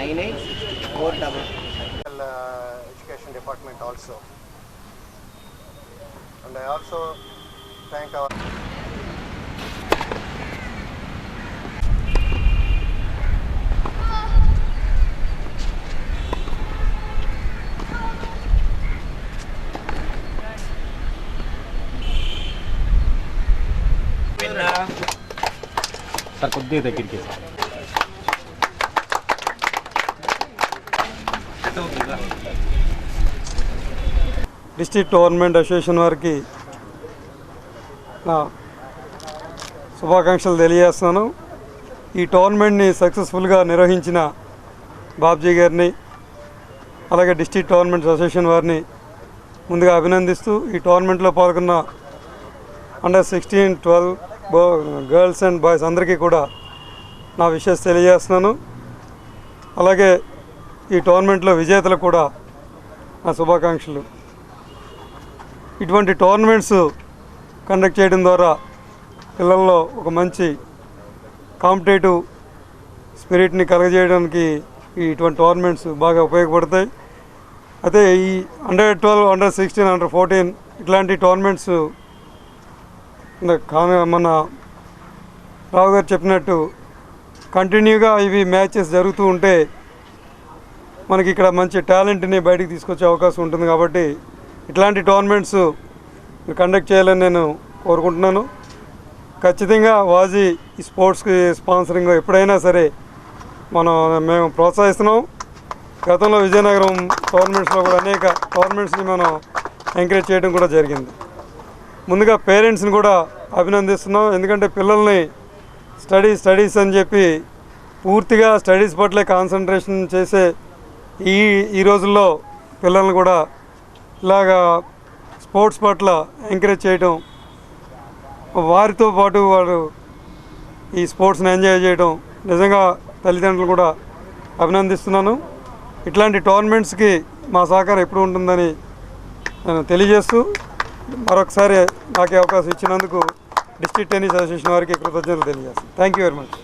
Nine eight four double. Education department also and I also thank our sir కొద్దిగా దగ్గరికి sir. District tournament association వారికి నా శుభాకాంక్షలు తెలియజేస్తున్నాను. ఈ టోర్నమెంట్ని సక్సెస్ఫుల్గా నిర్వహించిన బాబ్జీ గారిని అలాగే డిస్ట్రిక్ట్ టోర్నమెంట్ అసోసియేషన్ వారిని ముందుగా అభినందిస్తూ ఈ టోర్నమెంట్లో పాల్గొన్న అండర్ సిక్స్టీన్ ట్వెల్వ్ బో గర్ల్స్ అండ్ బాయ్స్ అందరికీ కూడా నా విషయస్ తెలియజేస్తున్నాను. అలాగే ఈ టోర్నమెంట్లో విజేతలకు కూడా నా శుభాకాంక్షలు. ఇటువంటి టోర్నమెంట్స్ కండక్ట్ చేయడం ద్వారా పిల్లల్లో ఒక మంచి కాంపిటేటివ్ స్పిరిట్ని కలగజేయడానికి ఇటువంటి టోర్నమెంట్స్ బాగా ఉపయోగపడతాయి. అయితే ఈ under twelve under sixteen under fourteen ఇట్లాంటి టోర్నమెంట్స్ మన రావు గారు చెప్పినట్టు కంటిన్యూగా ఇవి మ్యాచెస్ జరుగుతూ ఉంటే మనకి ఇక్కడ మంచి టాలెంట్ని బయటికి తీసుకొచ్చే అవకాశం ఉంటుంది కాబట్టి ఇట్లాంటి టోర్నమెంట్స్ కండక్ట్ చేయాలని నేను కోరుకుంటున్నాను. ఖచ్చితంగా వాజీ స్పోర్ట్స్కి స్పాన్సరింగ్ ఎప్పుడైనా సరే మనం మేము ప్రోత్సహిస్తున్నాం. గతంలో విజయనగరం టోర్నమెంట్స్లో కూడా అనేక టోర్నమెంట్స్ని మనం ఎంకరేజ్ చేయడం కూడా జరిగింది. ముందుగా పేరెంట్స్ని కూడా అభినందిస్తున్నాం. ఎందుకంటే పిల్లల్ని స్టడీ స్టడీస్ అని చెప్పి పూర్తిగా స్టడీస్ పట్లే కాన్సన్ట్రేషన్ చేసే ఈ ఈ రోజుల్లో పిల్లల్ని కూడా ఇలాగా స్పోర్ట్స్ పట్ల ఎంకరేజ్ చేయటం వారితో పాటు వారు ఈ స్పోర్ట్స్ని ఎంజాయ్ చేయడం నిజంగా తల్లిదండ్రులు కూడా అభినందిస్తున్నాను. ఇట్లాంటి టోర్నమెంట్స్కి మా సహకారం ఎప్పుడు ఉంటుందని నేను తెలియజేస్తూ మరొకసారి నాకు అవకాశం ఇచ్చినందుకు డిస్ట్రిక్ట్ టెన్నిస్ అసోసియేషన్ వారికి కృతజ్ఞతలు తెలియజేస్తాను. Thank you very much